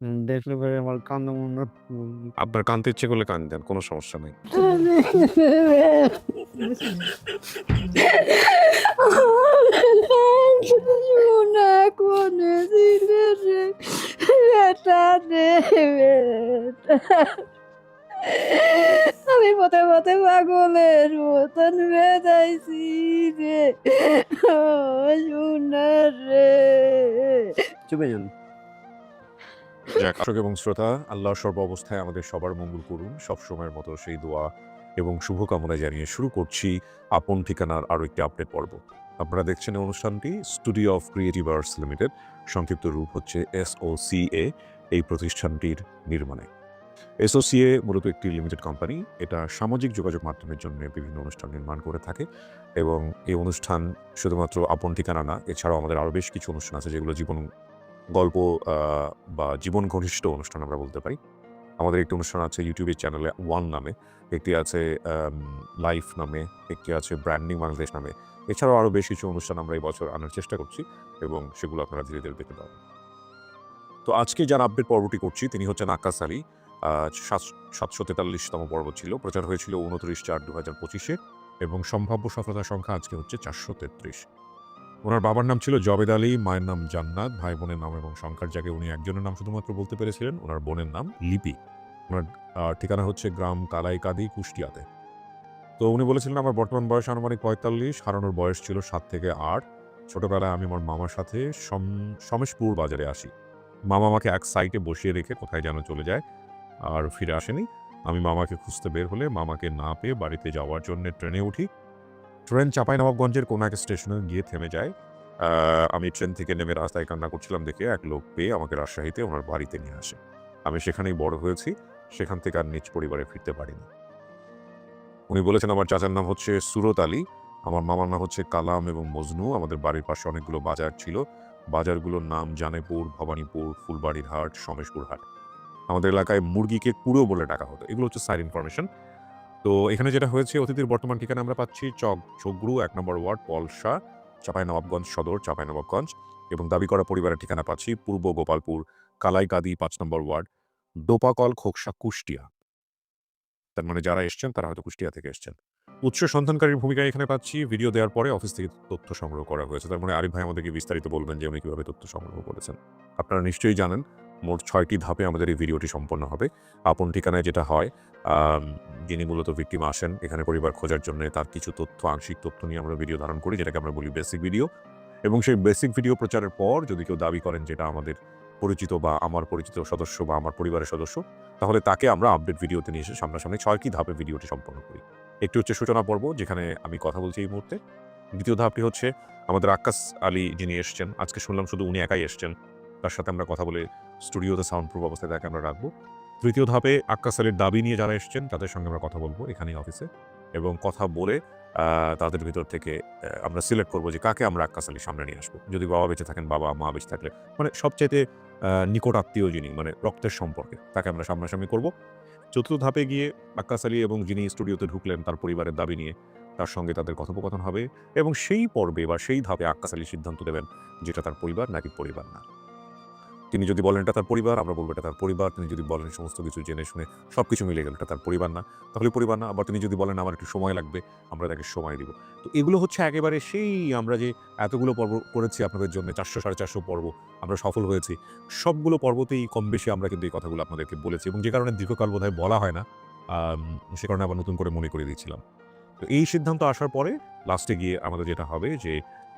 দেখলে পরে আমার কান্না মনে আপনার কাঁদতে ইচ্ছে করলে কোনো সমস্যা নেই। সোনা কোনে রে বেটা আমি পথে পথে পাগলের মতন বেদাইছি রে। ও সোনা রে। চুপে যান। দর্শক এবং শ্রোতা আল্লাহ সর্ব অবস্থায় আমাদের সবার মঙ্গল করুন। সব সময়ের মতো সেই দোয়া এবং শুভকামনা জানিয়ে শুরু করছি আপন ঠিকানার আরও একটি আপডেট পর্ব। আপনারা দেখছেন অনুষ্ঠানটি studio of creative arts limited সংক্ষিপ্ত রূপ হচ্ছে এসওসিএ এই প্রতিষ্ঠানটির নির্মাণে। এসওসিএ মূলত একটি লিমিটেড কোম্পানি এটা সামাজিক যোগাযোগ মাধ্যমের জন্য বিভিন্ন অনুষ্ঠান নির্মাণ করে থাকে এবং এই অনুষ্ঠান শুধুমাত্র আপন ঠিকানা না, এছাড়াও আমাদের আরও বেশ কিছু অনুষ্ঠান আছে যেগুলো জীবন গল্প বা জীবন ঘনিষ্ঠ অনুষ্ঠান আমরা বলতে পারি। আমাদের একটি অনুষ্ঠান আছে ইউটিউবের চ্যানেলে ওয়ান নামে। একটি আছে লাইফ নামে। একটি আছে ব্র্যান্ডিং বাংলাদেশ নামে। এছাড়াও আরও বেশ কিছু অনুষ্ঠান আমরা এই বছর আনার চেষ্টা করছি এবং সেগুলো আপনারা ধীরে ধীরে দেখতে পাবেন। তো আজকে যার আপডেট পর্বটি করছি, তিনি হচ্ছেন আকাশ আলী। সাতশো তেতাল্লিশতম পর্ব ছিল। প্রচার হয়েছিল উনত্রিশ চার দু হাজার পঁচিশে এবং সম্ভাব্য সফলতার সংখ্যা আজকে হচ্ছে চারশো তেত্রিশ। ওনার বাবার নাম ছিল জবেদ আলী, মায়ের নাম জান্নাত, ভাই বোনের নাম এবং সংখ্যার জায়গায় উনি একজনের নাম শুধুমাত্র বলতে পেরেছিলেন, ওনার বোনের নাম লিপি। ওনার ঠিকানা হচ্ছে গ্রাম কালাইকাদি, কুষ্টিয়াতে। তো উনি বলেছিলেন, আমার বর্তমান বয়স আনুমানিক পঁয়তাল্লিশ, হারানোর বয়স ছিল সাত থেকে আট। ছোটবেলায় আমি আমার মামার সাথে সম- সমেশপুর বাজারে আসি। মামা আমাকে এক সাইডে বসিয়ে রেখে কোথায় যেন চলে যায়, আর ফিরে আসেনি। আমি মামাকে খুঁজতে বের হলে মামাকে না পেয়ে বাড়িতে যাওয়ার জন্য ট্রেনে উঠি। ট্রেন চাঁপাইনবাবগঞ্জের কোনো এক স্টেশনে গিয়ে থেমে যায়। আমি ট্রেন থেকে নেমে রাস্তায় কান্না করছিলাম দেখে এক লোক পেয়ে আমাকে রাজশাহীতে ওনার বাড়িতে নিয়ে আসে। আমি সেখানেই বড় হয়েছি, সেখান থেকে আর নিজ পরিবারে ফিরতে পারিনি। উনি বলেছেন, আমার চাচার নাম হচ্ছে সুরত আলী, আমার মামার নাম হচ্ছে কালাম এবং মজনু, আমাদের বাড়ির পাশে অনেকগুলো বাজার ছিল। বাজারগুলোর নাম জানেপুর, ভবানীপুর, ফুলবাড়ির হাট, সমেশপুর হাট। আমাদের এলাকায় মুরগিকে কুড়ো বলে ডাকা হতো। এগুলো হচ্ছে সাইড ইনফরমেশন। তো এখানে যেটা হয়েছে, অতিথির বর্তমান ঠিকানা আমরা পাচ্ছি চক চকগ্রু এক নম্বর ওয়ার্ড, পলসা, চাঁপাইনবাবগঞ্জ সদর, চাঁপাইনবাবগঞ্জ এবং দাবি করা পরিবারের ঠিকানা পাচ্ছি পূর্ব গোপালপুর, কালাইকাদি, পাঁচ নম্বর ওয়ার্ড, দোপাকল, খোকসা, কুষ্টিয়া। তার মানে যারা এসছেন, তারা হয়তো কুষ্টিয়া থেকে এসছেন। উৎস সন্ধানকারীর ভূমিকা এখানে পাচ্ছি ভিডিও দেওয়ার পরে অফিস থেকে তথ্য সংগ্রহ করা হয়েছে। তার মানে আরিফ ভাই আমাদেরকে বিস্তারিত বলবেন যে উনি কীভাবে তথ্য সংগ্রহ করেছেন। আপনারা নিশ্চয়ই জানেন মোট ছয়টি ধাপে আমাদের এই ভিডিওটি সম্পন্ন হবে। আপন ঠিকানায় যেটা হয় যিনি মূলত ভিকটিম আসেন, এখানে পরিবার খোঁজার জন্য তার কিছু তথ্য, আংশিক তথ্য নিয়ে আমরা ভিডিও ধারণ করি, যেটাকে আমরা বলি বেসিক ভিডিও এবং সেই বেসিক ভিডিও প্রচারের পর যদি কেউ দাবি করেন যেটা আমাদের পরিচিত বা আমার পরিচিত সদস্য বা আমার পরিবারের সদস্য, তাহলে তাকে আমরা আপডেট ভিডিওতে নিয়ে এসে সামনাসামনি ছয়টি ধাপে ভিডিওটি সম্পন্ন করি। একটি হচ্ছে সূচনা পর্ব, যেখানে আমি কথা বলছি এই মুহূর্তে। দ্বিতীয় ধাপটি হচ্ছে আমাদের আকাশ আলী যিনি এসছেন, আজকে শুনলাম শুধু উনি একাই এসছেন, তার সাথে আমরা কথা বলে স্টুডিওতে সাউন্ড প্রুফ অবস্থায় তাকে আমরা রাখব। তৃতীয় ধাপে আক্কাস আলীর দাবি নিয়ে যারা এসছেন তাদের সঙ্গে আমরা কথা বলব এখানেই অফিসে এবং কথা বলে তাদের ভিতর থেকে আমরা সিলেক্ট করব যে কাকে আমরা আক্কাস আলীর সামনে নিয়ে আসব। যদি বাবা বেঁচে থাকেন বাবা মা বেঁচে থাকলে মানে আহ, নিকট আত্মীয় যিনি মানে রক্তের সম্পর্কে তাকে আমরা সামনাসামনি করব। চতুর্থ ধাপে গিয়ে আক্কাস আলী এবং যিনি স্টুডিওতে ঢুকলেন তার পরিবারের দাবি নিয়ে তার সঙ্গে তাদের কথোপকথন হবে। এবং সেই পর্বে বা সেই ধাপে আক্কাস আলী সিদ্ধান্ত দেবেন যেটা তার পরিবার নাকি পরিবার না। তিনি যদি বলেন এটা তার পরিবার, আমরা বলব এটা তার পরিবার। তিনি যদি বলেন সমস্ত কিছু জেনে শুনে সব কিছু মিলে গেল, এটা তার পরিবার না, তাহলে পরিবার না। আবার তিনি যদি বলেন আমার একটু সময় লাগবে, আমরা তাকে সময় দিব। তো এগুলো হচ্ছে একেবারে সেই আমরা যে এতগুলো পর্ব করেছি আপনাদের জন্য, চারশো সাড়ে চারশো পর্ব আমরা সফল হয়েছি, সবগুলো পর্বতেই কম বেশি আমরা কিন্তু এই কথাগুলো আপনাদেরকে বলেছি এবং যে কারণে দীর্ঘকাল বোধহয় বলা হয় না সে কারণে আবার নতুন করে মনে করে দিচ্ছিলাম। তো এই সিদ্ধান্ত আসার পরে লাস্টে গিয়ে আমাদের যেটা হবে যে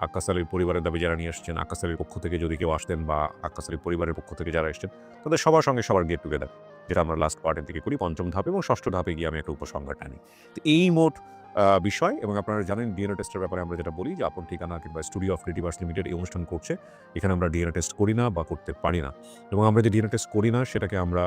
আক্কাস আলীর পরিবারের দাবি যারা নিয়ে আসছেন আক্কাস আলীর পক্ষ থেকে যদি কেউ আসতেন বা আক্কাস আলীর পরিবারের পক্ষ থেকে যারা এসছেন, তাদের সবার সঙ্গে সবার গেট টুগেদার যেটা আমরা লাস্ট পার্টের দিকে করি, পঞ্চম ধাপ এবং ষষ্ঠ ধাপে গিয়ে আমি একটা উপসংহার টানি তো এই মোট বিষয় এবং আপনারা জানেন ডিএনএ টেস্টের ব্যাপারে আমরা যেটা বলি যে আপন ঠিকানা কিংবা স্টুডিও অফ ক্রিয়েটিভার্স লিমিটেড এই অনুষ্ঠান করছে, এখানে আমরা ডিএনএ টেস্ট করি না বা করতে পারি না। এবং আমরা যে ডিএনএ টেস্ট করি না, সেটাকে আমরা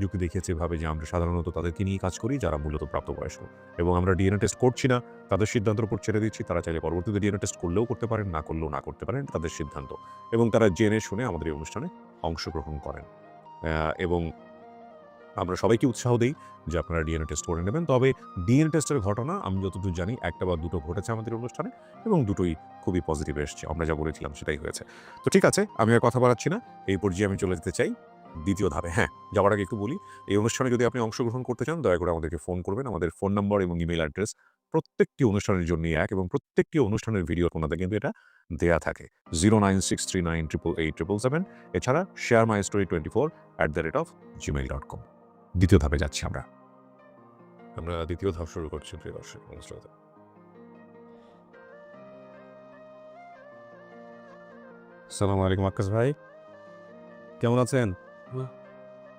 যুক্তি দেখিয়েছে এভাবে যে আমরা সাধারণত তাদেরকে নিয়ে কাজ করি, যারা মূলত প্রাপ্তবয়স্ক। এবং আমরা ডিএনএ টেস্ট করছি না, তাদের সিদ্ধান্তের উপর ছেড়ে দিচ্ছি, তারা চাইলে পরবর্তীতে ডিএনএ টেস্ট করলেও করতে পারেন, না করলেও না করতে পারেন, তাদের সিদ্ধান্ত। এবং তারা জেনে শুনে আমাদের এই অনুষ্ঠানে অংশগ্রহণ করেন। এবং আমরা সবাইকে উৎসাহ দিই যে আপনারা ডিএনএ টেস্ট করে নেবেন। তবে ডিএনএ টেস্টের ঘটনা, আমি যতদূর জানি, একটা বা দুটো ঘটেছে আমাদের অনুষ্ঠানে, এবং দুটোই খুবই পজিটিভ এসছে। আমরা যা বলেছিলাম সেটাই হয়েছে। তো ঠিক আছে, আমি আর কথা বাড়াচ্ছি না। এই পর্যায়ে আমি চলে যেতে চাই। দ্বিতীয় ধাপে। হ্যাঁ যাওয়ার আগে একটু বলি, এই অনুষ্ঠানে যদি আপনি অংশগ্রহণ করতে চান, দয়া করে আমাদেরকে ফোন করবেন। আমাদের ফোন নাম্বার এবং ইমেল অ্যাড্রেস প্রত্যেকটি অনুষ্ঠানের জন্যই এক এবং প্রত্যেকটি অনুষ্ঠানের ভিডিও আপনাদের কিন্তু এটা দেয়া থাকে। Zero nine six nine triple eight triple seven এছাড়া share my story twenty four at the rate of dot com দ্বিতীয় ধাপে যাচ্ছি আমরা। আমরা দ্বিতীয় ধাপ শুরু করছি, প্রিয় দর্শক শ্রোতা। সালাম আলাইকুম আক্কাস ভাই। কেমন আছেন।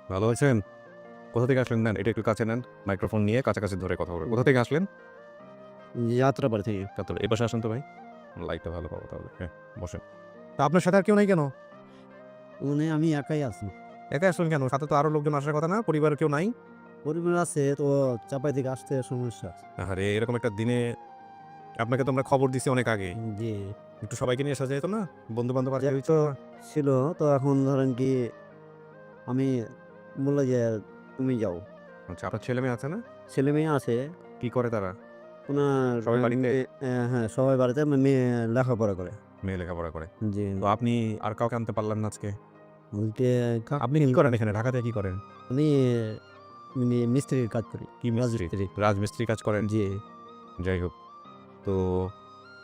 ভালো আছেন? কোথা থেকে আসলেন? নেন এটা একটু কাছে নেন। মাইক্রোফোন নিয়ে কাছাকাছি ধরে কথা বলবেন। কোথা থেকে আসলেন? যাত্রা বাড়ি থেকে। তাহলে এ পাশে আসেন তো ভাই। লাইটটা ভালো পাবো তাহলে। হ্যাঁ বসেন। তা আপনার সাথে আর কেউ নাই কেন? উনি আমি একাই আছি। একাই আসলেন কেন? সাথে তো আরও লোকজন আসার কথা না? পরিবার কেউ নাই? পরিবার আছে তো চাপাই থেকে আসতে সমস্যা আরে এরকম একটা দিনে আপনাকে তো আমরা খবর দিছি অনেক আগে। জি। একটু সবাইকে নিয়ে আসা যেত না? বন্ধু বান্ধব তো ছিল তো এখন ধরেন কি আমি বলল যে তুমি যাও। আচ্ছা আপনার ছেলে মেয়ে আছে না? ছেলে মেয়ে আছে। কি করে তারা? ওনার সবাই বাড়িতে? এ, হ্যাঁ সবাই বাড়িতে মেয়ে লেখাপড়া করে। মেয়ে লেখাপড়া করে। জি। তো আপনি আর কাউকে আনতে পারলেন না আজকে? বলতে কা- আপনি কি করেন এখানে? ঢাকাতে কি করেন? আমি মানে মিস্ত্রির কাজ করি কি মিস্ত্রি? রাজমিস্ত্রি। রাজমিস্ত্রি কাজ করেন? জি। যাই হোক। তো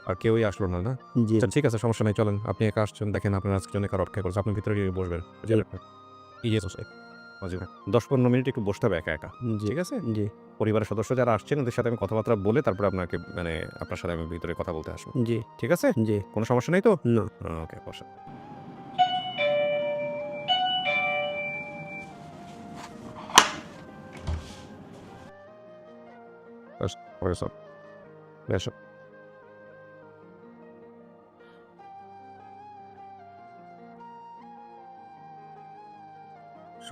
আর কেউই আসলো না না? জি। আচ্ছা ঠিক আছে সমস্যা নেই চলেন। আপনি একা আসছেন দেখেন আপনার আজকে জন্য কারও অপেক্ষা করছে। আপনি ভিতরে গিয়ে বসবেন। বসে। দশ পনেরো মিনিট একটু বসতে হবে একা একা ঠিক আছে? জি। পরিবারের সদস্য যারা আসছেন ওদের সাথে আমি কথাবার্তা বলে তারপরে আপনাকে মানে আপনার সাথে আমি ভিতরে কথা বলতে আসব। জি। ঠিক আছে? জি। কোনো সমস্যা নেই তো? না। ওকে That's what is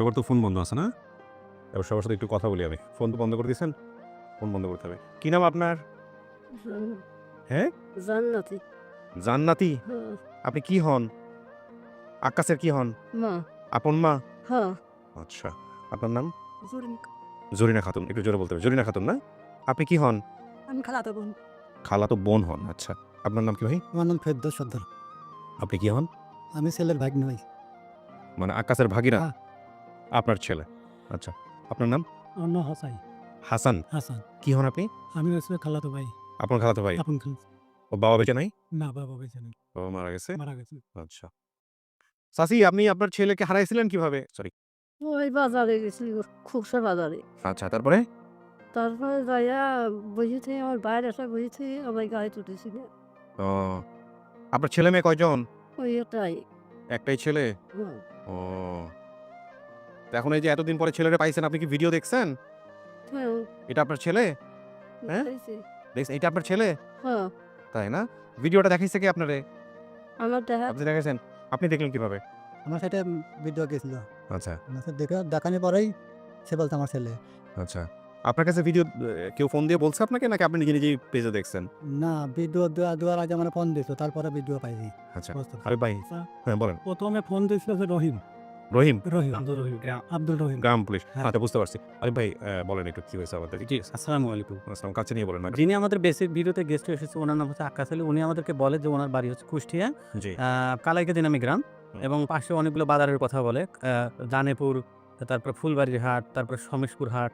সবার তো ফোন বন্ধ আছে না? এবার সবার সাথে একটু কথা বলি আমি। ফোন তো বন্ধ করে দিয়েছেন? ফোন বন্ধ করতে হবে। কি নাম আপনার? হ্যাঁ? জান্নাতি। জান্নাতি? হ্যাঁ। আপনি কি হন? আকাশের কি হন? মা। আপন মা? হ্যাঁ। আচ্ছা আপনার নাম? জুরিন জরিনা খাতুন একটু জোরে বলতে হবে। জরিনা খাতুন না? আপনি কি হন? আমি খালাতো বোন। খালা তো বোন হন আচ্ছা। আপনার নাম কি ভাই? আমার নাম ফেরদৌস সর্দার। আপনি কি হন? আমি ছেলের ভাগ নই মানে আকাশের ভাগিনা? হ্যাঁ। আপনার ছেলে। আচ্ছা আপনার নাম? নাম হাসাই হাসান? হাসান। কি হন আপনি? আমি হচ্ছে খালাতো ভাই। আপনার খালাতো ভাই? আপন ও বাবা বেঁচে নাই? না বাবা বেঁচে নেই। বাবা মারা গেছে? মারা গেছে। আচ্ছা। সাসি আপনি আপনার ছেলেকে হারাইছিলেন কীভাবে? সরি ওই বাজারে গেছিল খুবসা বাজারে। আচ্ছা তারপরে? তারপরে যাইয়া বসেছে আমার বাইরে এসে বসেছে আমার গায়ে তুটেছিল ও আপনার ছেলে মেয়ে কয়জন? ওই একটাই। একটাই ছেলে? হ্যাঁ। ও। তো এখন এই যে এতদিন পরে ছেলেরা পাইছেন আপনি কি ভিডিও দেখছেন? হ্যাঁ। এটা আপনার ছেলে? হ্যাঁ? দেখছেন এটা আপনার ছেলে? হ্যাঁ। তাই না? ভিডিওটা দেখাইছে কি আপনারে? আমার দেখা আপনি দেখেছেন আপনি দেখলেন কীভাবে? আমার সাথে ভিডিও গেছিল। আচ্ছা। দেখে দেখানোর পরেই সে বলতো আমার ছেলে। আচ্ছা। আপনার কাছে ভিডিও কেউ ফোন দিয়ে বলছে আপনাকে নাকি আপনি নিজে নিজেই পেজে দেখছেন? না ভিডিও দেওয়া দেওয়ার আগে আমার ফোন দিত তারপরে ভিডিও পাইছি। আচ্ছা। আরে ভাই হ্যাঁ বলেন। প্রথমে ফোন দিয়েছিল রহিম। রহিম? রহিম আব্দুল রহিম আব্দুল রহিম। গ্রাম পুলিশ। হ্যাঁ। আচ্ছা বুঝতে পারছি। আরে ভাই বলেন একটু কি হয়েছে আমাদের? জি আসসালামু আলাইকুম। আসসালাম কাছে নিয়ে বলেন যিনি আমাদের বেসিক ভিডিওতে গেস্ট এসেছে ওনার নাম হচ্ছে আকাশ আলী। উনি আমাদেরকে বলে যে ওনার বাড়ি হচ্ছে কুষ্টিয়া। জি। কালাইকে দিনামি গ্রাম এবং পাশে অনেকগুলো বাজারের কথা বলে। আহ, জানেপুর তারপর ফুলবাড়ির হাট তারপর সমেশপুর হাট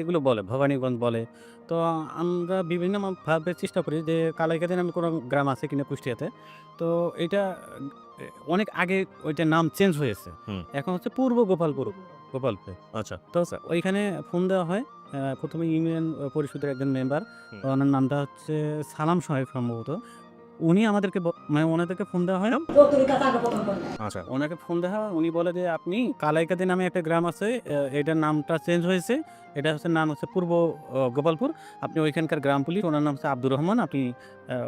এগুলো বলে ভবানীগঞ্জ বলে। তো আমরা বিভিন্ন ভাবে চেষ্টা করি যে কালাইকে দিনামি কোনো গ্রাম আছে কিনা কুষ্টিয়াতে। তো এটা অনেক আগে ওইটার নাম চেঞ্জ হয়েছে। এখন হচ্ছে পূর্ব গোপালপুর। গোপালপুর আচ্ছা। তো ওইখানে ফোন দেওয়া হয় প্রথমে ইউনিয়ন পরিষদের একজন মেম্বার। ওনার নামটা হচ্ছে সালাম সাহেব সম্ভবত। উনি আমাদেরকে মানে ওনাদেরকে ফোন দেওয়া হয়। আচ্ছা। ওনাকে ফোন দেওয়া হয় উনি বলে যে আপনি কালাইকাতি নামে একটা গ্রাম আছে এটার নামটা চেঞ্জ হয়েছে। এটা হচ্ছে নাম হচ্ছে পূর্ব গোপালপুর। আপনি ওইখানকার গ্রাম পুলিশ ওনার নাম হচ্ছে আব্দুর রহমান। আপনি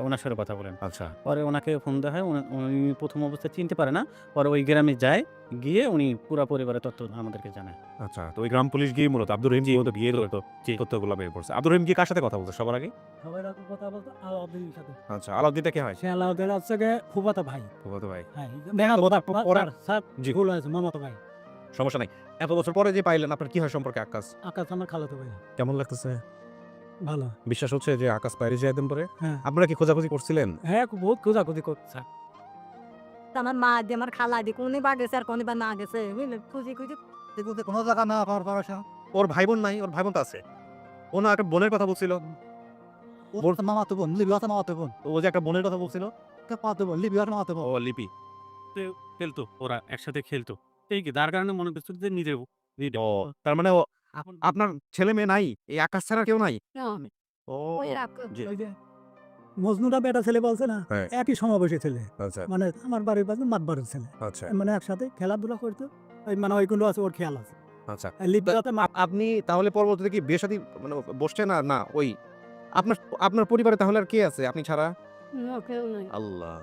ওনার সাথে কথা বলেন। আচ্ছা। পরে ওনাকে ফোন দেওয়া হয় উনি- প্রথম অবস্থায় চিনতে পারে না। পরে ওই গ্রামে যায় গিয়ে উনি পুরো পরিবারের তথ্য আমাদেরকে জানায়। আচ্ছা তো ওই গ্রাম পুলিশ গিয়ে মূলত আব্দুর রহিম গিয়ে মূলত গিয়ে তো জি। তথ্যগুলো বের করছে। আব্দুর রহিম গিয়ে কার সাথে কথা বলছে সবার আগে? সবাই রকম কথা বলতো আলাউদ্দিনের সাথে। আচ্ছা আলাউদ্দিনটা কে হয়? সে আলাউদ্দিন হচ্ছে ফুফাতো ভাই। ফুফাতো ভাই। হ্যাঁ দেখা ওটা ওরা- স্যার জি। ভুল হয়েছে মামাতো ভাই। সমস্যা নাই। এত বছর পরে যে পাইলেন আপনার কি হয় সম্পর্কে আকাশ? আকাশ আমার খালাতো ভাই। কেমন লাগতেছে? ভালো। বিশ্বাস হচ্ছে যে আকাশ বাইরে যায় একদিন পরে হ্যাঁ। আপনারা কি খোঁজাখুঁজি করছিলেন? হ্যাঁ বহুত খোঁজাখুঁজি করছে। আমার মা দিয়ে আমার খালা দিয়ে কোনে বা গেছে আর কোনে বা না গেছে বুঝলে? খুঁজি খুঁজি এগুলোতে কোনো জায়গা না পাওয়ার পারসা ওর ভাই বোন নাই ওর ভাই বোন তো আছে। ও না একটা বোনের কথা বলছিল। ওর তো মামা তো বোন লিবিয়া তো মামা তো বোন। ও যে একটা বোনের কথা বলছিল। মামা তো বোন লিবিয়ার মামা তো বোন। ও লিপি। খেলতো ওরা একসাথে খেলতো। এই কি তার কারণে মনে করছ যে নিজে ও তার মানে ও আপনার ছেলে মেয়ে নাই? এই আকাশ ছাড়া কেউ নাই? আমি। ও মজনুটা বেটা ছেলে বলছে না? হ্যাঁ। একই সমাবেশী ছেলে। আচ্ছা। মানে আমার বাড়ির পাশে মাতবারের ছেলে। আচ্ছা। মানে একসাথে খেলাধুলা করতো। ওই মানে ওইগুলো আছে ওর খেয়াল আছে। আচ্ছা। আপনি তাহলে পরবর্তীতে কি বিয়ে শাদী মানে বসছে না না ওই আপনার আপনার পরিবারে তাহলে আর কে আছে আপনি ছাড়া? না, কেউ নাই। আল্লাহ।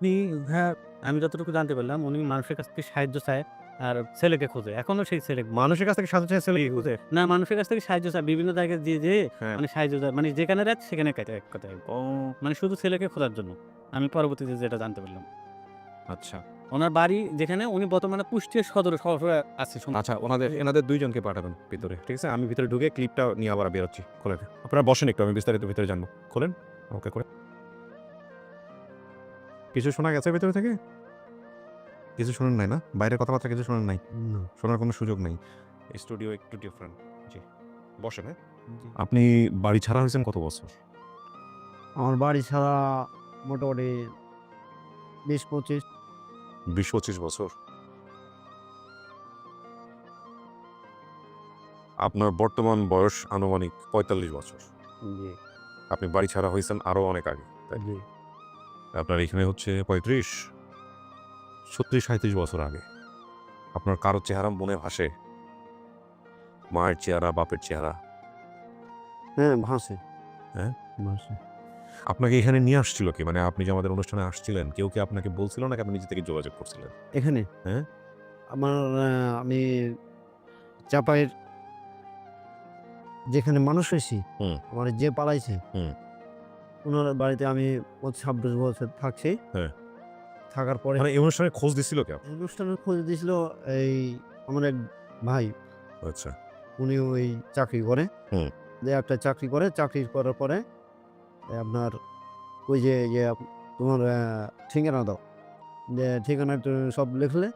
উনি হ্যাঁ আমি যতটুকু জানতে পারলাম উনি মানুষের কাছ থেকে সাহায্য চায় আর ছেলেকে খোঁজে। এখনও সেই ছেলে মানুষের কাছ থেকে সাহায্য চাই ছেলে বুঝে না মানুষের কাছ থেকে সাহায্য চায় বিভিন্ন জায়গায় দিয়ে যে হ্যাঁ। মানে সাহায্য চায় মানে যেখানে রাত সেখানে কাটে এক কথায়। ও। মানে শুধু ছেলেকে খোঁজার জন্য। আমি পরবর্তীতে যেটা জানতে পারলাম। আচ্ছা। ওনার বাড়ি যেখানে উনি বর্তমানে পুষ্টির সদর শহরে আছে। আচ্ছা ওনাদের এনাদের দুইজনকে পাঠাবেন ভিতরে ঠিক আছে? আমি ভিতরে ঢুকে ক্লিপটা নিয়ে আবার বেরোচ্ছি খোলেন। আপনারা বসেন একটু আমি বিস্তারিত ভিতরে জানব। খোলেন ওকে করে। কিছু শোনা গেছে ভিতরে থেকে? কিছু শোনেন নাই না? বাইরের কথাবার্তা কিছু শোনেন নাই? শোনার কোনো সুযোগ নেই। স্টুডিও একটু ডিফারেন্ট জি। বসেন হ্যাঁ? আপনি বাড়ি ছাড়া হয়েছেন কত বছর? আমার বাড়ি ছাড়া মোটামুটি বিশ পঁচিশ। বিশ পঁচিশ বছর? আপনার বর্তমান বয়স আনুমানিক পঁয়তাল্লিশ বছর। জি। আপনি বাড়ি ছাড়া হয়েছেন আরও অনেক আগে তাই আপনার এখানে হচ্ছে পঁয়ত্রিশ ছত্রিশ সাঁত্রিশ বছর আগে আপনার কারও চেহারা মনে ভাসে মায়ের চেহারা বাপের চেহারা হ্যাঁ ভাসে হ্যাঁ? ভাসে আপনাকে এখানে নিয়ে আসছিল কি মানে আপনি যে আমাদের অনুষ্ঠানে আসছিলেন কেউ কি আপনাকে বলছিল না আপনি নিজে থেকে যোগাযোগ করছিলেন এখানে হ্যাঁ? আমার আমি চাপাইয়ের যেখানে মানুষ হয়েছি। আমার যে পালাইছে হুম। ওনার বাড়িতে আমি ছাব্বিশ বছর থাকছি। হ্যাঁ। থাকার পরে মানে এই অনুষ্ঠানে খোঁজ দিছিল কে আপনার? অনুষ্ঠানের খোঁজ দিয়েছিল এই আমার এক ভাই। আচ্ছা। উনি ওই চাকরি করে। হুম। যে একটা চাকরি করে। চাকরি করার পরে আপনার ওই যে ইয়ে তোমার ঠিকানা দাও। যে ঠিকানা সব লিখলে।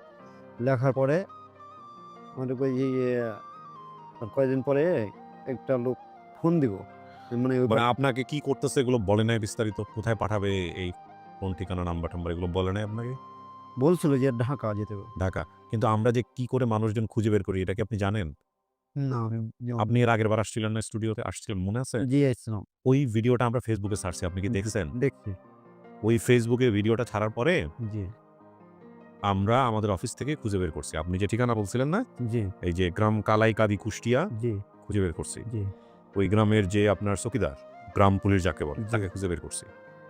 লেখার পরে আমাদের ওই যে কয়েকদিন পরে একটা লোক ফোন দিব। মানে মানে আপনাকে কি করতেছে এগুলো বলে নাই বিস্তারিত? কোথায় পাঠাবে এই কোন ঠিকানা নাম্বার টাম্বার এগুলো বলে নাই আপনাকে? বলছিল যে ঢাকা যেতে হবে। ঢাকা। কিন্তু আমরা যে কি করে মানুষজন খুঁজে বের করি এটা কি আপনি জানেন? না আপনি এর আগের বার আসছিলেন না স্টুডিওতে? আসছিলেন মনে আছে? জি আসছিলাম। ওই ভিডিওটা আমরা ফেসবুকে সার্চে আপনি কি দেখছেন? দেখছি। ওই ফেসবুকে ভিডিওটা ছাড়ার পরে জি। আমরা আমাদের অফিস থেকে খুঁজে বের করছি। আপনি যে ঠিকানা বলছিলেন না? জি। এই যে গ্রাম কালাই কাদি কুষ্টিয়া জি। খুঁজে বের করছি। জি। ওই গ্রামের যে আপনার চকিদার গ্রাম পুলিশ যাকে বলে। তাকে খুঁজে বের করছি।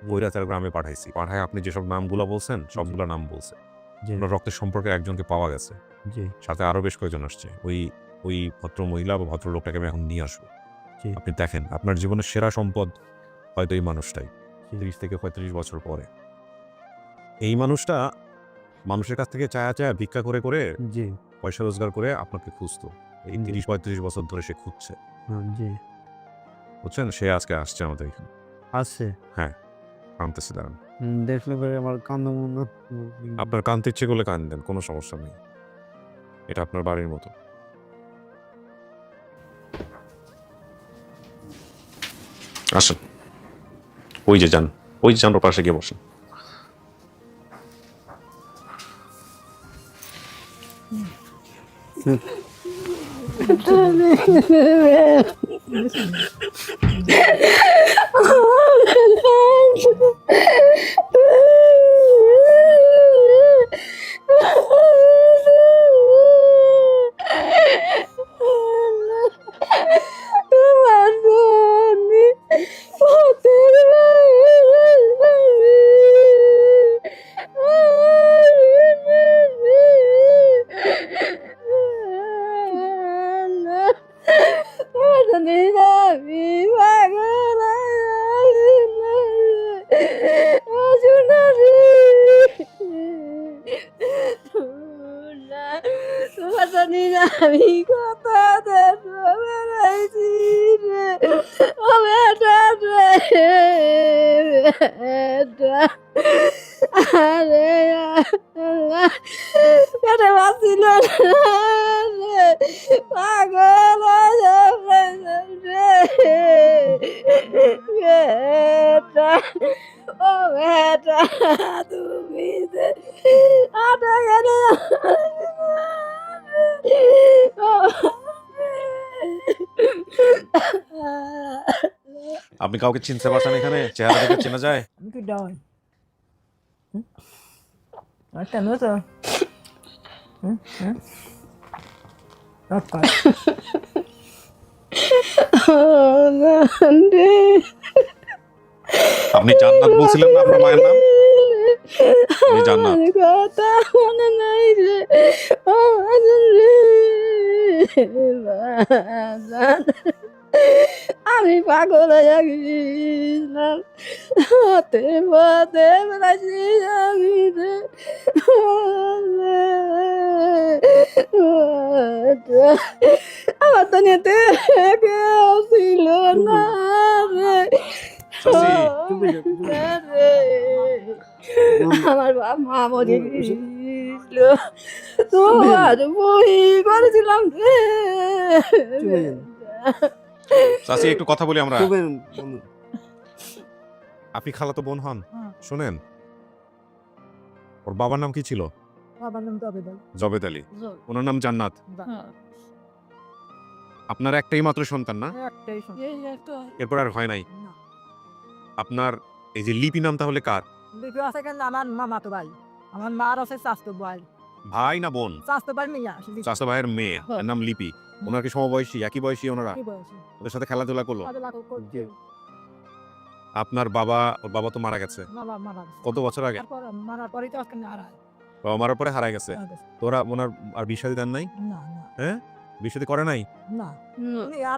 ওইরা তার গ্রামে পাঠাইছি। পাঠায় আপনি যেসব নামগুলো বলছেন সবগুলো নাম বলছে। রক্তের সম্পর্কে একজনকে পাওয়া গেছে। সাথে আরও বেশ কয়েকজন আসছে। ওই ওই ভদ্র মহিলা বা ভদ্র লোকটাকে আমি এখন নিয়ে আসব। আপনি দেখেন আপনার জীবনের সেরা সম্পদ হয়তো এই মানুষটাই। তিরিশ থেকে পঁয়ত্রিশ বছর পরে। এই মানুষটা মানুষের কাছ থেকে চায়া চায়া ভিক্ষা করে করে পয়সা রোজগার করে আপনাকে খুঁজতো। এই। তিরিশ পঁয়ত্রিশ বছর ধরে সে খুঁজছে। হ্যাঁ, জি। বুঝছেন? সে আজকে আসছে আমাদের এখানে। আছে আনতেছে দাঁড়ান। দেখলে পরে আমার কান্দ আপনার কানতে ইচ্ছে করলে কান দেন কোনো সমস্যা নেই। এটা আপনার বাড়ির মতো। আসেন। ওই যে যান ওই যে যান ওর পাশে গিয়ে বসেন। 没什么？আমি কথা বেড়াইছি রে ও বেটা রে পেটটা আরে আল্লাহ পেটে বাঁচিল রে পাগল হয়ে বেটা ও বেটা তুমি আটা গেলে আপনি কাউকে চিনতে পারছেন এখানে? চেহারা দেখে চেনা যায়? আমি কি ডাউন? আর কেন তো? হুম হুম? রক্কার আপনি জান্নাত বলছিলেন না আপনার মায়ের নাম। কথা মনে নাই রে। আমি পাগল হয়ে গেছিলাম। হাতে পথে বেড়াচ্ছি আমি আমার তো নিতে কেউ ছিল না আমার বাবা মা মরে তোমার বই করেছিলাম রে। একটু কথা বলি আমরা। আপনি খালাতো বোন হন? হ্যাঁ। শোনেন? ওর বাবার নাম কি ছিল? বাবার নাম জবেদ আলী। ওনার নাম জান্নাত। আপনার একটাই মাত্র সন্তান না? একটাই এরপর আর হয় নাই? আপনার এই যে লিপি নাম তাহলে কার? লিপি আছে কেন আমার মামা তো ভাই। আমার মার আছে স্বাস্থ্য ভাই। ভাই না বোন? স্বাস্থ্য ভাই মেয়ে আসে ভাইয়ের মেয়ে হ্যাঁ। এর নাম লিপি। ওনার কি সমবয়সী? একই বয়সী ওনারা? ওদের সাথে খেলাধুলা করল? আপনার বাবা ওর বাবা তো মারা গেছে। কত বছর আগে? তারপর মারার পরেই তো আজকে আর হয় বাবা মারার পরে হারায় গেছে? তোরা ওনার আর বিষয় দেন নাই? না না। হ্যাঁ? বিষয় করে নাই? না।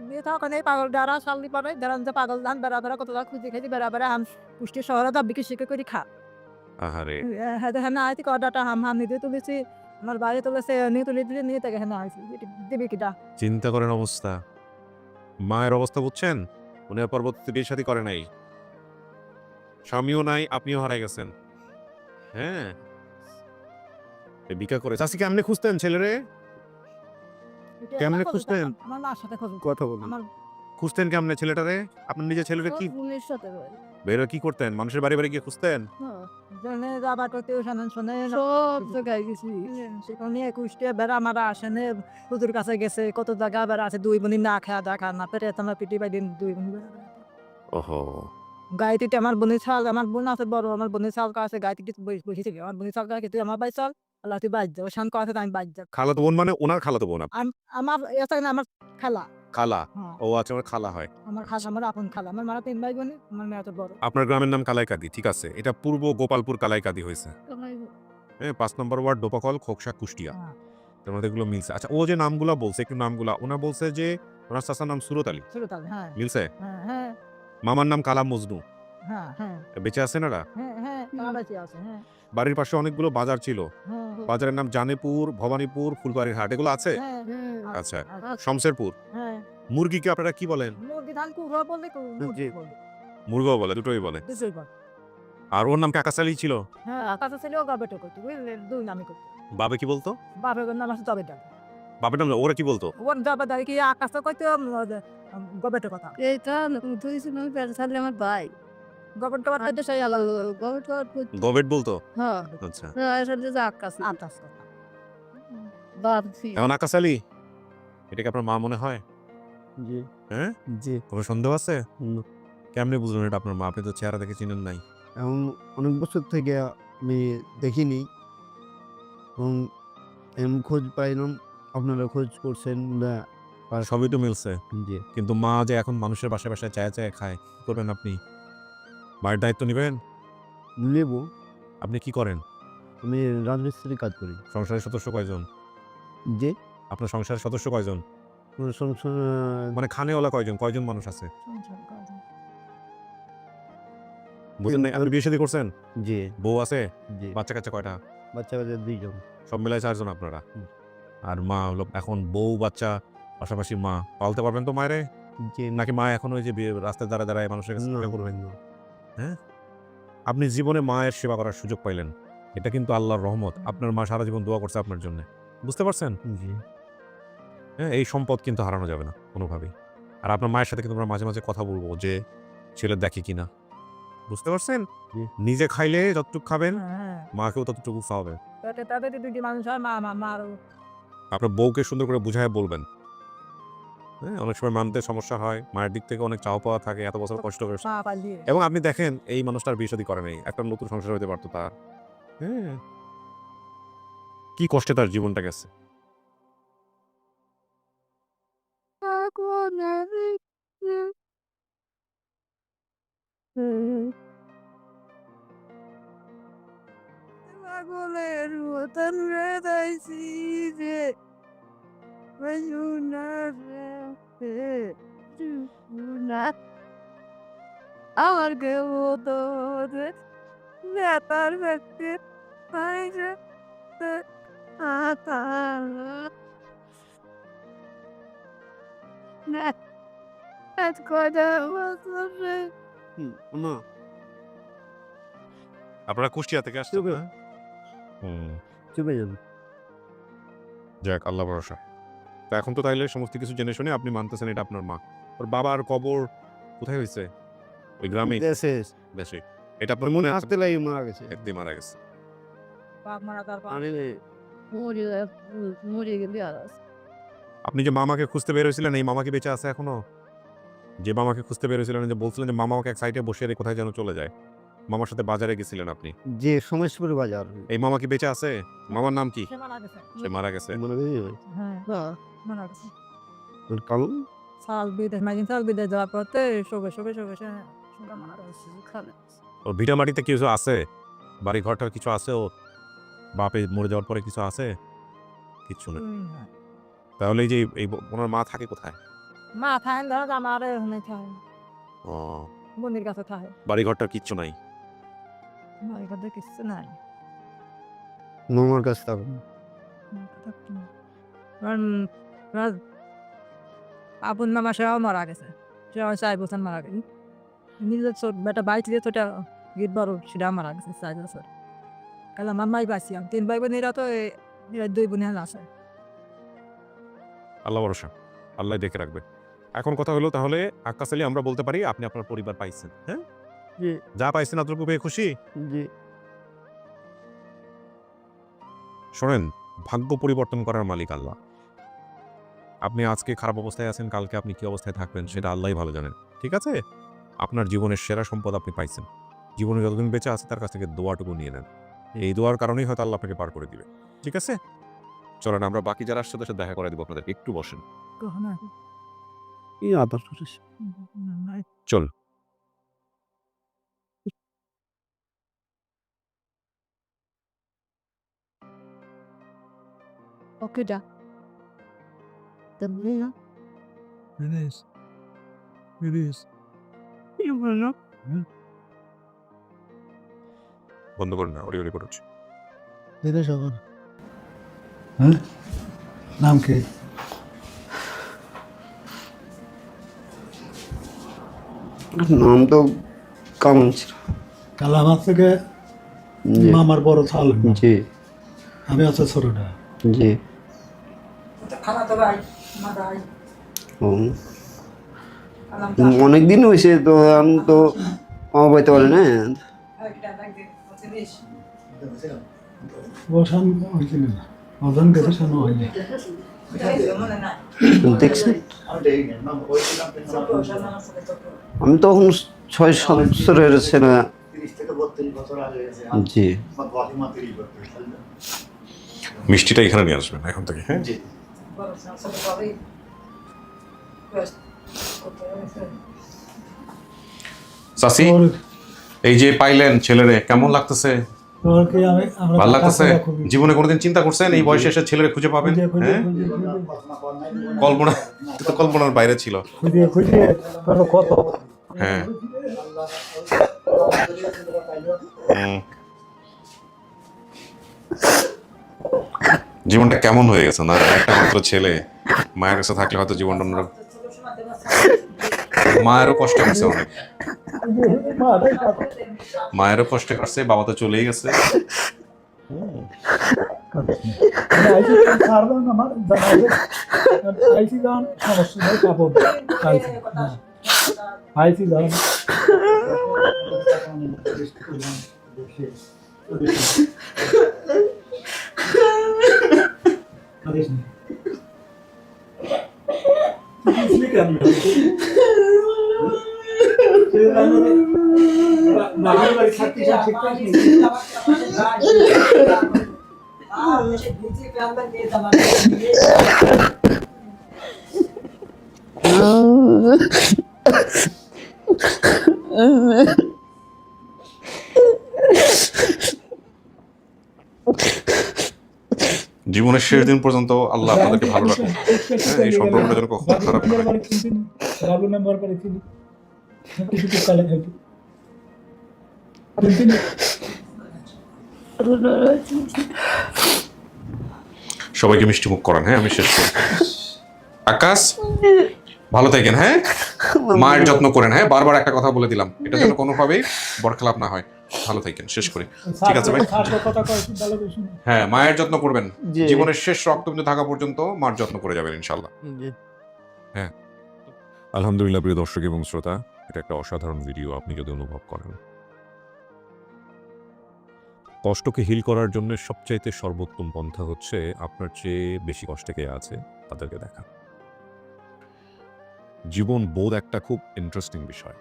দিয়ে থাকেন এই পাগল দ্বারা সাল্লি পারে দ্বারা যে পাগল ধান বেড়া বেড়া কত খুঁজে খাইছি বেড়া বেড়া হাম পুষ্টি শহরে দাম বিক্রি শিখে করে খা। আহারে। হ্যাঁ হ্যাঁ না আইতি কডাটা হাম হাম নিতে তুলেছি। আমার বাইরে তুলেছে নিয়ে তুলে দিলে নিয়ে তাকে হ্যাঁ আইছি দিবি কিটা? চিন্তা করেন অবস্থা। মায়ের অবস্থা বুঝছেন? উনি আর পরবর্তীতে বিয়ে শাদী করে নাই। স্বামীও নাই আপনিও হারাই গেছেন। হ্যাঁ। এই বিকা করে চাষি কেমনে খুঁজতেন ছেলেরে? কেমনে খুঁজতেন? আমার মার সাথে খোঁজ। কথা বলুন। আমার খুঁজতেন কেমনে ছেলেটারে? আপনার নিজের ছেলেরে কি? সাথে বেরো কি করতেন? মানুষের বাড়ি বাড়ি গিয়ে খুঁজতেন? হ্যাঁ, যাবার করতে শোনেন। শোনে সব জায়গায় গেছি। সেখানে একুশটা বেড়া মারা আসেনে হুজুর কাছে গেছে কত জায়গা বেড়া আছে দুই না খাওয়া দেখা না পেরে তোমার পিটি বাই দিন দুই বোন ওহো। গাইতিতে আমার বোনের চাল আমার বোন আছে বড় আমার বোনের চাল আছে গাইতিতে বসেছিল আমার বোনের চাল কিন্তু আমার বাই চাল। আল্লাহ তুই বাজ কথা আমি বাজ যাও খালাতো বোন মানে ওনার খালাতো বোন আপ- আমার এটা না আমার খালা। খালা? হ্যাঁ। ও আচ্ছা আমার খালা হয়। আমার খালা আমার আপন খালা। আমার মারা তিন ভাই বোন আমার মেয়ে তো বড়। আপনার গ্রামের নাম কালাইকাদি ঠিক আছে। এটা পূর্ব গোপালপুর কালাইকাদি হয়েছে। হ্যাঁ পাঁচ নম্বর ওয়ার্ড ডোপাকল খোকসা কুষ্টিয়া। হ্যাঁ। তার মধ্যে এগুলো মিলছে। আচ্ছা ও যে নামগুলা বলছে একটু নামগুলা। ওনা বলছে যে ওনার চাচার নাম সুরত আলী। ছোট হ্যাঁ। মিলছে? হ্যাঁ হ্যাঁ। মামার নাম কালাম মজনু। হ্যাঁ হ্যাঁ। বেঁচে আছেন ওরা? হ্যাঁ। হ্যাঁ হ্যাঁ। বাড়ির পাশে অনেকগুলো বাজার ছিল। বাজারের নাম জানেপুর ভবানীপুর ফুলবাড়ির হাট এগুলো আছে? হ্যাঁ। আচ্ছা আচ্ছা। শমশেরপুর? মুরগিকে আপনারা কি বলেন? মুরগি বলে। দুটোই বলে। আর ওর নাম কাকাশালি ছিল? হ্যাঁ বাবে কি বলতো? বাপের নাম আছে ডাক নাম ওরা কি বলতো? ওর দাঁড়িয়ে কি আকাশে কইতো গবেটো কথা। এইটা আমি পেটে থাকলে আমার ভাই। গবেট গবেট সেই বলতো? হ্যাঁ। আচ্ছা। আসলে যে আকাশ আকাশ কথা। এখন আকাশালি এটা কি আপনার মা মনে হয়? জি। হ্যাঁ? জি। কোনো সন্দেহ আছে। কেমনে বুঝলেন এটা আপনার মা? আপনি তো চেহারা দেখে চিনেন নাই। এখন অনেক বছর থেকে আমি দেখিনি। এবং এমন খোঁজ পাইলাম আপনারা খোঁজ করছেন বা সবই তো মিলছে। জি। কিন্তু মা যে এখন মানুষের বাসায় বাসায় চায় চায় খায় করবেন আপনি? মায়ের দায়িত্ব নেবেন? নেব। আপনি কি করেন? আমি রাজমিস্ত্রি কাজ করি। সংসারের সদস্য কয়জন? যে? আপনার সংসারের সদস্য কয়জন? কোনো সংসার মানে খানেওয়ালা কয়জন? কয়জন মানুষ আছে? বুঝলেন না আপনি বিয়ে শাদী করছেন? জি। বউ আছে? জি। বাচ্চা কাচ্চা কয়টা? বাচ্চা বাচ্চা দুইজন। সব মিলাই চারজন আপনারা? আর মা হলো এখন বউ বাচ্চা পাশাপাশি মা। পালতে পারবেন তো মায়েরে? জি নাকি মা এখন ওই যে বিয়ে- রাস্তায় দাঁড়ায় দাঁড়ায় মানুষের কাছে করবেন? না। হ্যাঁ? আপনি জীবনে মায়ের সেবা করার সুযোগ পাইলেন। এটা কিন্তু আল্লাহর রহমত। আপনার মা সারা জীবন দোয়া করছে আপনার জন্য। বুঝতে পারছেন? হ্যাঁ এই সম্পদ কিন্তু হারানো যাবে না কোনোভাবেই। আর আপনার মায়ের সাথে কিন্তু আমরা মাঝে মাঝে কথা বলব যে ছেলে দেখে কিনা বুঝতে পারছেন? নিজে খাইলে যতটুকু খাবেন হ্যাঁ। মাকেও ততটুকু খাওয়াবেন। আপনার বউকে সুন্দর করে বুঝায় বলবেন। হ্যাঁ অনেক সময় মানতে সমস্যা হয় মায়ের দিক থেকে অনেক চাও পাওয়া থাকে এত বছর কষ্ট করে এবং আপনি দেখেন এই মানুষটার বিয়ে শাদী করে নাই একটা নতুন সংসার হতে পারতো তার। হ্যাঁ। কি কষ্টে তার জীবনটা গেছে। পাগলের মতন বেদাইছি যে আমার কেউ তো নেতার ব্যক্তি পাইছে আপনারা কুষ্টিয়া থেকে আসছেন চুপে। না? হুম চুপে যাবে যাক আল্লাহ ভরসা। তো এখন তো তাইলে সমস্ত কিছু জেনে শুনে আপনি মানতেছেন এটা আপনার মা। ওর বাবার কবর কোথায় হয়েছে ওই গ্রামে দেশে দেশে। এটা আপনার মনে আসতে লাগি মারা গেছে। একদিন মারা গেছে। বাপ মারা তারপর পানি নেই মরে মরে গেলে আর আপনি যে মামাকে খুঁজতে বের হয়েছিলেন এই মামা কি বেঁচে আছে এখনও? যে মামাকে খুঁজতে বের হয়েছিলেন যে বলছিলেন যে মামা আমাকে এক সাইডে বসে রেখে কোথায় যেন চলে যায়। মামার সাথে বাজারে গেছিলেন আপনি। যে সমেশপুর বাজার। এই মামা কি বেঁচে আছে? মামার নাম কি? সে মারা গেছে। সে মারা গেছে। করি না মারা গেছে কাল সাল বিদেশ মাঝিন সাল বিদেশ যাওয়ার পথে শোবে শোবে শোবে সে সঙ্গে মারা গেছে খানে ওর ভিটা মাটিতে কিছু আছে? বাড়ি ঘরটার কিছু আছে? ও বাপে মরে যাওয়ার পরে কিছু আছে? কিচ্ছু না। হ্যাঁ। তাহলে এই যে এই ওনার মা থাকে কোথায়? মা থাকেন ধরো আমার ওখানে থাকে ও। বন্দির কাছে থাকে বাড়ি ঘরটার কিচ্ছু নাই। মা এখানে কিছু নাই মামার কাছে থাকুন। আপন মামা সেও মারা গেছে। সে আমার চার বছর মারা গেছে। নিজের ছোট বেটা বাইক দিয়ে তোটা গীত বড় সেটা মারা গেছে চার বছর। কাল আমার মাই বাঁচিয়াম তিন ভাই বোন এরা তো এরা দুই বোন আছে। আল্লাহ ভরসা আল্লাহ দেখে রাখবে। এখন কথা হলো তাহলে আকাশ আলী আমরা বলতে পারি আপনি আপনার পরিবার পাইছেন হ্যাঁ? জি। যা পাইছেন এতটুকু পেয়ে খুশি? জি। শোনেন ভাগ্য পরিবর্তন করার মালিক আল্লাহ। আপনি আজকে খারাপ অবস্থায় আছেন কালকে আপনি কী অবস্থায় থাকবেন সেটা আল্লাহই ভালো জানেন ঠিক আছে? আপনার জীবনের সেরা সম্পদ আপনি পাইছেন। জীবনে যতদিন বেঁচে আছে তার কাছ থেকে দোয়াটুকু নিয়ে নেন। এই দোয়ার কারণেই হয়তো আল্লাহ আপনাকে পার করে দিবে ঠিক আছে? চলেন আমরা বাকি যারা আসছে তাদের সাথে দেখা করে দেবো আপনাদের একটু বসেন। চল। ওকে যা। তুমি না বিদেশ বিদেশ কি বলো বন্ধ করুন না ওরি করছি। বিদেশ এখন হ্যাঁ নাম কি? নাম তো কামন ছিল। তাহলে আমার থেকে জি। মামার বড় ছাল জি। আমি আছে ছোটটা। জি। খানা তো ভাই মা ভাই ও অনেক দিন হয়েছে তো আমি তো মামা পাইতে পারি না। আমি তখন ছয় সাত বছরের ছেলে জি। মিষ্টিটা এখানে নিয়ে আসবেন এখন থেকে হ্যাঁ? চাষি এই যে পাইলেন ছেলেরে কেমন লাগতেছে? ভালো লাগতেছে? জীবনে কোনোদিন চিন্তা করছেন? এই বয়সে এসে ছেলেরে খুঁজে পাবেন? হ্যাঁ? কল্পনা তো কল্পনার বাইরে ছিল। কত? হ্যাঁ। হুম। জীবনটা কেমন হয়ে গেছে? না, একটা মাত্র ছেলে, মায়ের কাছে থাকলে হয়তো জীবনটা অন্য মায়েরও কষ্ট হয়েছে অনেক। মায়েরও কষ্ট কাটছে, বাবা তো চলেই গেছে। 하겠습니다. 실게 아닙니다. 마지막에 찾기 좀 쉽거든요. 아, জীবনের শেষ দিন পর্যন্ত আল্লাহ আপনাদেরকে ভালো রাখুন হ্যাঁ, এই সম্পর্কটা যেন কখনো খারাপ না হয়। সবাইকে মিষ্টি মুখ করান হ্যাঁ? আমি শেষ করি। আকাশ ভালো থাকেন হ্যাঁ? মায়ের যত্ন করেন হ্যাঁ? বারবার একটা কথা বলে দিলাম। এটা যেন কোনোভাবেই বরখেলাপ না হয়। ভালো থাকেন শেষ করি। ঠিক আছে ভাই। হ্যাঁ মায়ের যত্ন করবেন। জীবনের শেষ রক্তবিন্দু থাকা পর্যন্ত মার যত্ন করে যাবেন ইনশাল্লাহ জি। আলহামদুলিল্লাহ প্রিয় দর্শক এবং শ্রোতা এটা একটা অসাধারণ ভিডিও আপনি যদি অনুভব করেন। কষ্টকে হিল করার জন্য সবচাইতে সর্বোত্তম পন্থা হচ্ছে আপনার চেয়ে বেশি কষ্টে কে আছে তাদেরকে দেখা। জীবন বোধ একটা খুব ইন্টারেস্টিং বিষয়।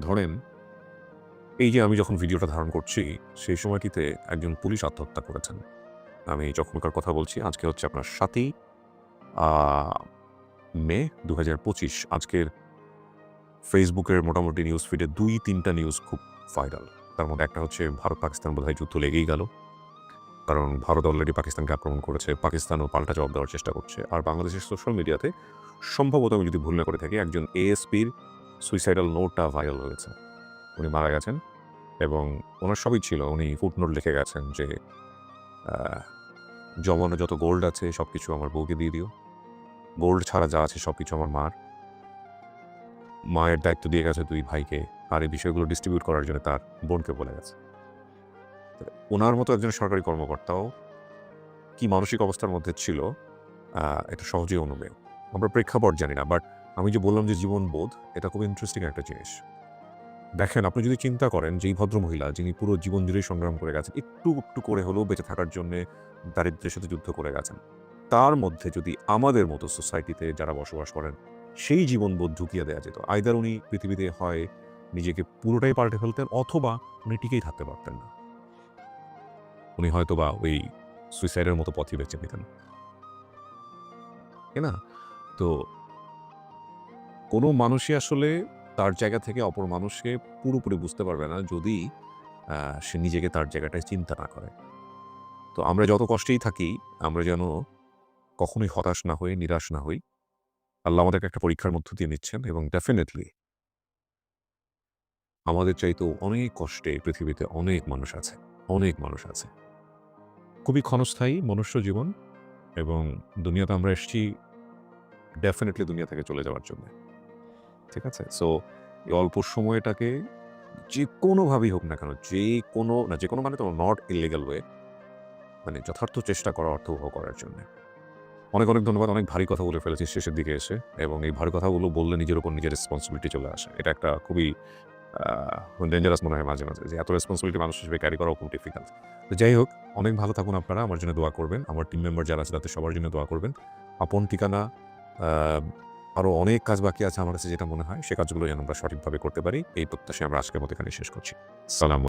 ধরেন এই যে আমি যখন ভিডিওটা ধারণ করছি, সেই সময়টিতে একজন পুলিশ আত্মহত্যা করেছেন। আমি যখনকার কথা বলছি, আজকে হচ্ছে আপনার সাতই মে দু পঁচিশ। আজকের ফেসবুকের মোটামুটি নিউজ ফিডে দুই, তিনটা নিউজ খুব ভাইরাল তার মধ্যে একটা হচ্ছে ভারত পাকিস্তান বোধহয় যুদ্ধ লেগেই গেল। কারণ ভারত অলরেডি পাকিস্তানকে আক্রমণ করেছে, পাকিস্তানও পাল্টা জবাব দেওয়ার চেষ্টা করছে। আর বাংলাদেশের সোশ্যাল মিডিয়াতে সম্ভবত আমি যদি ভুল না করে থাকি, একজন এএসপির সুইসাইডাল নোটটা ভাইরাল হয়েছে। উনি মারা গেছেন। এবং ওনার সবই ছিল। উনি ফুটনোট লিখে গেছেন যে জমানো যত গোল্ড আছে সব কিছু আমার বউকে দিয়ে দিও। গোল্ড ছাড়া যা আছে সব কিছু আমার মার। মায়ের দায়িত্ব দিয়ে গেছে দুই ভাইকে আর এই বিষয়গুলো ডিস্ট্রিবিউট করার জন্য তার বোনকে বলে গেছে। ওনার মতো একজন সরকারি কর্মকর্তাও কি মানসিক অবস্থার মধ্যে ছিল এটা সহজেই অনুমেয় আমরা প্রেক্ষাপট জানি না বাট আমি যে বললাম যে জীবন বোধ এটা খুব ইন্টারেস্টিং একটা জিনিস। দেখেন, আপনি যদি চিন্তা করেন যে এই ভদ্রমহিলা যিনি পুরো জীবন জুড়েই সংগ্রাম করে গেছেন, একটু একটু করে হলেও বেঁচে থাকার জন্য দারিদ্র্যের সাথে যুদ্ধ করে গেছেন। তার মধ্যে যদি আমাদের মতো সোসাইটিতে যারা বসবাস করেন, সেই জীবনবোধ ঢুকিয়ে দেওয়া যেত, আইদার উনি পৃথিবীতে হয় নিজেকে পুরোটাই পাল্টে ফেলতেন অথবা উনি টিকেই থাকতে পারতেন না। উনি হয়তো বা ওই সুইসাইডের মতো পথই বেছে নিতেন। না? তো কোনো মানুষই আসলে তার জায়গা থেকে অপর মানুষকে পুরোপুরি বুঝতে পারবে না যদি সে নিজেকে তার জায়গাটায় চিন্তা না করে। তো আমরা যত কষ্টেই থাকি, আমরা যেন কখনোই হতাশ না হই, নিরাশ না হই। আল্লাহ আমাদেরকে একটা পরীক্ষার মধ্য দিয়ে নিচ্ছেন এবং ডেফিনেটলি আমাদের চাইতেও অনেক কষ্টে পৃথিবীতে অনেক মানুষ আছে, অনেক মানুষ আছে। খুবই ক্ষণস্থায়ী মনুষ্য জীবন এবং দুনিয়াতে আমরা এসেছি ডেফিনেটলি দুনিয়া থেকে চলে যাওয়ার জন্য। ঠিক আছে? সো এই অল্প সময়টাকে যে কোনোভাবেই হোক না কেন যে কোনো না যে কোনো মানে তো নট ইলিগাল ওয়ে মানে যথার্থ চেষ্টা করা অর্থ উপভোগ করার জন্য। অনেক অনেক ধন্যবাদ, অনেক ভারী কথা বলে ফেলেছি শেষের দিকে এসে এবং এই ভারী কথাগুলো বললে নিজের উপর নিজের রেসপন্সিবিলিটি চলে আসে। এটা একটা খুবই ডেঞ্জারাস মনে হয় মাঝে মাঝে, যে এত রেসপন্সিবিলিটি মানুষ হিসেবে ক্যারি করাও খুব ডিফিকাল্ট তো যাই হোক, অনেক ভালো থাকুন আপনারা, আমার জন্য দোয়া করবেন। আমার টিম মেম্বার যারা আছে তাদের সবার জন্য দোয়া করবেন। আপন ঠিকানা আরও অনেক কাজ বাকি আছে আমার কাছে যেটা মনে হয়, সে কাজগুলো যেন আমরা সঠিকভাবে করতে পারি। এই প্রত্যাশায় আমরা আজকের মতো এখানে শেষ করছি। সালাম